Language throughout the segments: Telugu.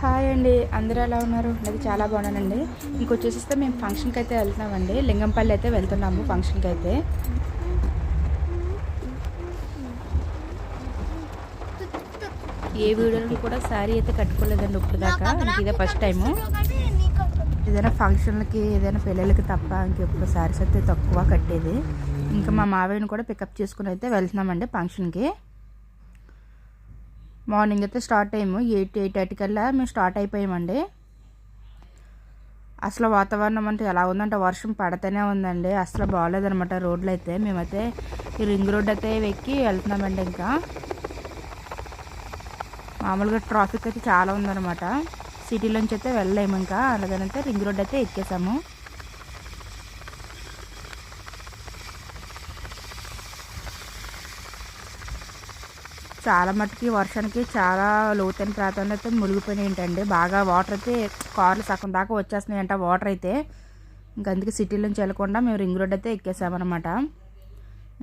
హాయ్ అండి. అందరూ ఎలా ఉన్నారు? నాకు చాలా బాగున్నానండి. ఇంకొచ్చేసిస్తే మేము ఫంక్షన్కి అయితే వెళ్తున్నామండి. లింగంపల్లి అయితే వెళ్తున్నాము ఫంక్షన్కి అయితే ఏ వీడియోలో కూడా శారీ అయితే కట్టుకోలేదండి ఇప్పుడు దాకా ఇదే ఫస్ట్ టైము ఏదైనా ఫంక్షన్లకి ఏదైనా పెళ్ళిళ్ళకి తప్ప ఇంకెప్పుడు శారీస్ అయితే తక్కువ కట్టేది. ఇంకా మా మావయ్యను కూడా పికప్ చేసుకుని అయితే వెళ్తున్నామండి ఫంక్షన్కి. మార్నింగ్ అయితే స్టార్ట్ అయ్యాము. ఎయిట్ ఎయిట్ థర్టీ కల్లా మేము స్టార్ట్ అయిపోయామండి. అసలు వాతావరణం అంటే ఎలా ఉందంటే వర్షం పడతానే ఉందండి. అసలు బాగాలేదనమాట రోడ్లు అయితే మేమైతే ఈ రింగ్ రోడ్ అయితే ఎక్కి వెళ్తున్నామండి ఇంకా. మామూలుగా ట్రాఫిక్ అయితే చాలా ఉందన్నమాట. సిటీలోంచి అయితే వెళ్ళలేము ఇంకా. అలాగనైతే రింగ్ రోడ్ అయితే ఎక్కేసాము. చాలా మట్టుకి వర్షానికి చాలా లోతైన ప్రాంతంలో అయితే మునిగిపోయినాయి ఏంటండి. బాగా వాటర్ అయితే కార్లు సగం దాకా వచ్చేస్తున్నాయి అంట వాటర్ అయితే. ఇంకా అందుకే సిటీ నుంచి వెళ్ళకుండా మేము రింగ్ రోడ్ అయితే ఎక్కేసామన్నమాట.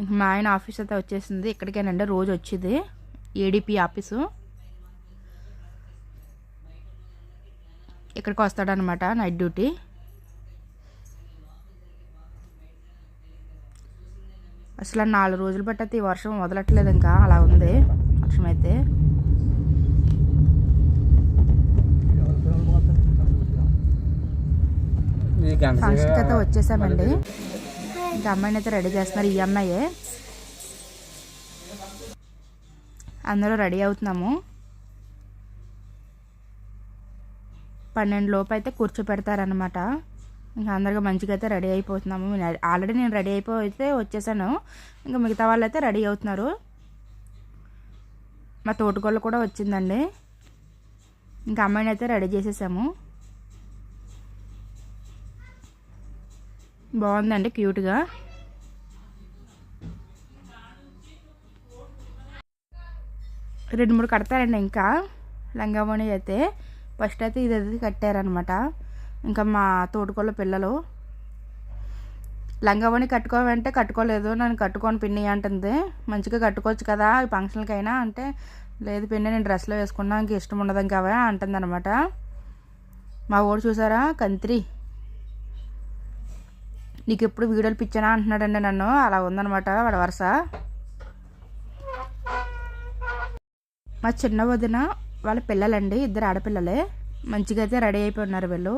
ఇంకా మా ఆయన ఆఫీస్ అయితే వచ్చేసింది. ఇక్కడికేనండి రోజు వచ్చేది. ఏడీపీ ఆఫీసు ఇక్కడికి వస్తాడనమాట నైట్ డ్యూటీ అసలు నాలుగు రోజులు బట్టి అయితే ఈ వర్షం వదలట్లేదు ఇంకా అలా ఉంది. వర్షం అయితే ఫంక్షన్కి అయితే వచ్చేసామండి. ఇంకా అమ్మాయిని అయితే రెడీ చేస్తున్నారు ఈ అమ్మాయే. అందరూ రెడీ అవుతున్నాము. పన్నెండు లోపు అయితే కూర్చోపెడతారనమాట ఇంకా అందరిగా మంచిగా అయితే రెడీ అయిపోతున్నాము. ఆల్రెడీ నేను రెడీ అయిపోయి అయితే వచ్చేసాను. ఇంకా మిగతా వాళ్ళు అయితే రెడీ అవుతున్నారు. మా తోటకోళ్ళు కూడా వచ్చిందండి. ఇంకా అమ్మాయిని అయితే రెడీ చేసేసాము. బాగుందండి క్యూట్గా. రెండు మూడు కడతారండి ఇంకా. లంగామణి అయితే ఫస్ట్ అయితే ఇది అది కట్టారనమాట ఇంకా మా తోటకోళ్ళ పిల్లలు లంగావణి కట్టుకోవంటే కట్టుకోలేదు నన్ను కట్టుకోని పిన్ని అంటుంది. మంచిగా కట్టుకోవచ్చు కదా ఈ ఫంక్షన్కైనా అంటే లేదు పిన్ని నేను డ్రెస్లో వేసుకున్నా ఇంక ఇష్టం ఉండదు ఇంకా అంటుంది అనమాట మా ఓడు చూసారా? కంత్రి. నీకు ఎప్పుడు వీడియోలు పిచ్చానా అంటున్నాడండి నన్ను. అలా ఉందనమాట వాడ వరుస. మా చిన్న వదిన వాళ్ళ పిల్లలండి ఇద్దరు ఆడపిల్లలే. మంచిగా అయితే రెడీ అయిపోయి ఉన్నారు వీళ్ళు.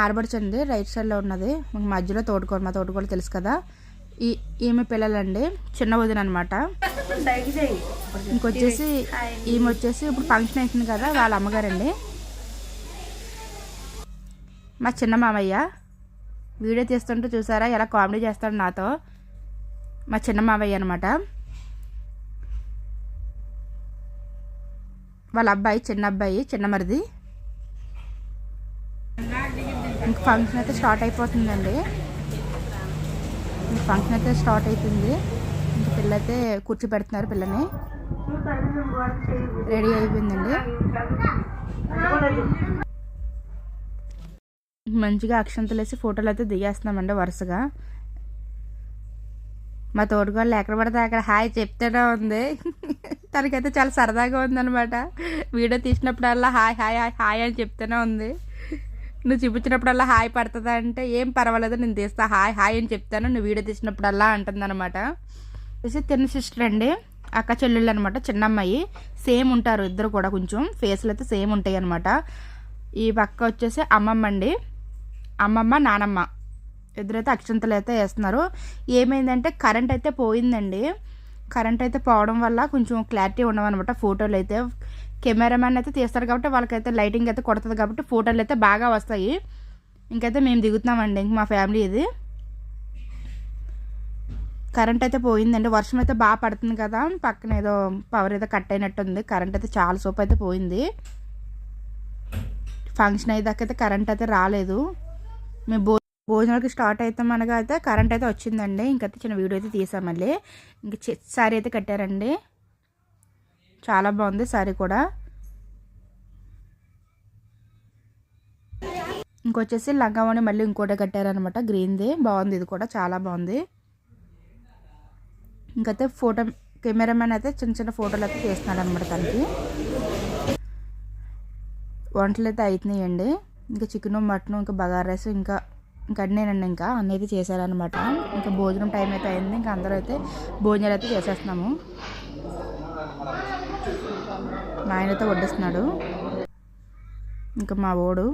ఆడబడుచండి రైట్ సైడ్లో ఉన్నది. మాకు మధ్యలో తోడుకోరు మా తోడుకోరు తెలుసు కదా. ఈ ఈమె పిల్లలండి చిన్న వదిన అనమాట ఇంకొచ్చేసి ఈమె వచ్చేసి ఇప్పుడు ఫంక్షన్ అవుతుంది కదా వాళ్ళ అమ్మగారండి. మా చిన్న మామయ్య వీడియో తీస్తుంటే చూసారా ఎలా కామెడీ చేస్తాడు నాతో. మా చిన్న మామయ్య అనమాట వాళ్ళ అబ్బాయి చిన్న అబ్బాయి చిన్న మరిది ఇంక ఫంక్షన్ అయితే స్టార్ట్ అయిపోతుందండి. ఫంక్షన్ అయితే స్టార్ట్ అవుతుంది ఇంకా పిల్లైతే కూర్చోబెడుతున్నారు పిల్లని. రెడీ అయిపోయిందండి. మంచిగా అక్షంతలు వేసి ఫోటోలు అయితే దిగేస్తున్నామండి వరుసగా. మా తోడుగోళ్ళు ఎక్కడ పడితే అక్కడ హాయ్ చెప్తూనే ఉంది. తనకైతే చాలా సరదాగా ఉందనమాట వీడియో తీసినప్పుడల్లా హాయ్ హాయ్ హాయ్ హాయ్ అని చెప్తూనే ఉంది. నువ్వు చూపించినప్పుడల్లా హాయ్ పడుతుందా అంటే ఏం పర్వాలేదు నేను తీస్తా హాయ్ హాయ్ అని చెప్తాను నువ్వు వీడియో తీసినప్పుడల్లా అంటుందన్నమాట. తిన్న సిస్టర్ అండి అక్క చెల్లెళ్ళు అనమాట చిన్న అమ్మాయి సేమ్ ఉంటారు ఇద్దరు కూడా కొంచెం ఫేస్లు అయితే సేమ్ ఉంటాయి అనమాట ఈ పక్క వచ్చేసి అమ్మమ్మ అండి. అమ్మమ్మ నానమ్మ. ఇద్దరైతే అక్షంతలు అయితే వేస్తున్నారు. ఏమైందంటే కరెంట్ అయితే పోయిందండి. కరెంట్ అయితే పోవడం వల్ల కొంచెం క్లారిటీ ఉండవన్నమాట ఫోటోలు అయితే. కెమెరామ్యాన్ అయితే తీస్తారు కాబట్టి వాళ్ళకైతే లైటింగ్ అయితే కొడుతుంది కాబట్టి ఫోటోలు అయితే బాగా వస్తాయి. ఇంకైతే మేము దిగుతున్నామండి ఇంక మా ఫ్యామిలీ ఇది. కరెంట్ అయితే పోయిందండి. వర్షం అయితే బాగా పడుతుంది కదా. పక్కన ఏదో పవర్ ఏదో కట్ అయినట్టుంది. కరెంట్ అయితే చాలా సోపు అయితే పోయింది. ఫంక్షన్ అయ్యేదాకైతే కరెంట్ అయితే రాలేదు. మేము భో భోజనాలకి స్టార్ట్ అవుతాం అనగా అయితే కరెంట్ అయితే వచ్చిందండి. ఇంకైతే చిన్న వీడియో అయితే తీసాం మళ్ళీ. ఇంక సారీ అయితే కట్టారండి. చాలా బాగుంది సారీ కూడా. ఇంకొచ్చేసి లంగావని మళ్ళీ ఇంకోటి కట్టారనమాట గ్రీన్ది. బాగుంది ఇది కూడా చాలా బాగుంది. ఇంకైతే ఫోటో కెమెరామెన్ అయితే చిన్న చిన్న ఫోటోలు అయితే తీస్తున్నాడు అనమాట తనకి. వంటలు అయితే అవుతున్నాయండి ఇంకా చికెను మటను ఇంకా బగారా రైస్ ఇంకా ఇంకా అన్నీనండి ఇంకా అన్నీ అయితే చేశారనమాట ఇంకా భోజనం టైం అయితే అయింది ఇంకా అందరూ అయితే భోజనాలు అయితే చేసేస్తున్నాము. మా ఆయనతో వడ్డిస్తున్నాడు. ఇంకా మా ఓడు.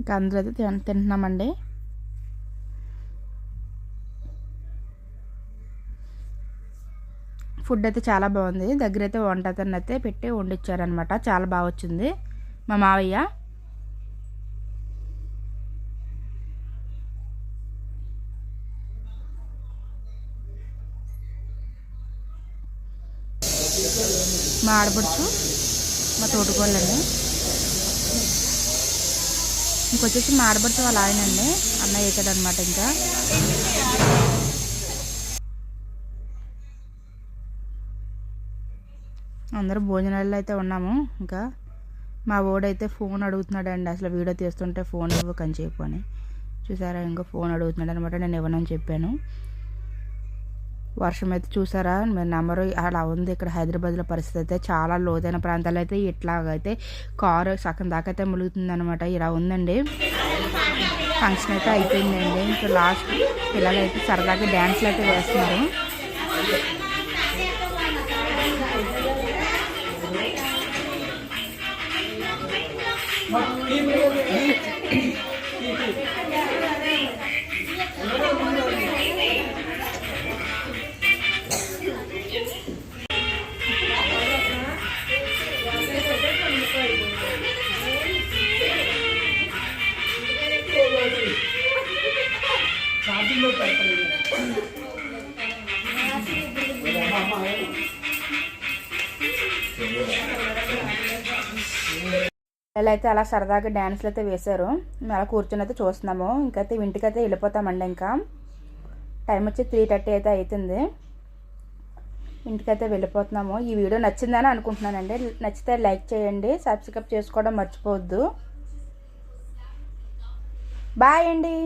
ఇంకా అందరూ అయితే తింటున్నామండి. ఫుడ్ అయితే చాలా బాగుంది. దగ్గర అయితే వంట అతను అయితే పెట్టి వండిచ్చారనమాట చాలా బాగా వచ్చింది మా మావయ్య. మా ఆడపడుచు మా తోటకోళ్ళండి. ఇంకొచ్చేసి మా ఆడపడుచు వాళ్ళ ఆయన అండి అన్నయ్య వేసాడు అనమాట ఇంకా. అందరూ భోజనాల్లో అయితే ఉన్నాము ఇంకా. మా ఓడైతే ఫోన్ అడుగుతున్నాడండి అసలు వీడియో తీస్తుంటే ఫోన్ ఇవ్వకని చెప్పు అని. చూసారా ఇంకా ఫోన్ అడుగుతున్నాడు అనమాట నేను ఇవ్వనని చెప్పాను. వర్షం అయితే చూసారా మీరు నెంబరు అలా ఉంది ఇక్కడ హైదరాబాద్లో పరిస్థితి అయితే చాలా లోతైన ప్రాంతాలు అయితే ఇట్లాగైతే కారు సగం దాకా అయితే ములుగుతుంది అనమాట ఇలా ఉందండి ఫంక్షన్ అయితే అయిపోయిందండి ఇంకా లాస్ట్ పిల్లలు అయితే సరదాగా డ్యాన్స్లు అయితే వేస్తున్నారు పిల్లలు అయితే అలా సరదాగా డ్యాన్స్లు అయితే వేశారు. మేము అలా కూర్చొని అయితే చూస్తున్నాము. ఇంకైతే అయితే వెళ్ళిపోతామండి ఇంకా. టైం వచ్చి త్రీ థర్టీ అయితే అవుతుంది ఇంటికైతే వెళ్ళిపోతున్నాము. ఈ వీడియో నచ్చిందని అనుకుంటున్నానండి. నచ్చితే లైక్ చేయండి. సబ్స్క్రైబ్ చేసుకోవడం మర్చిపోవద్దు. బాయ్ అండి.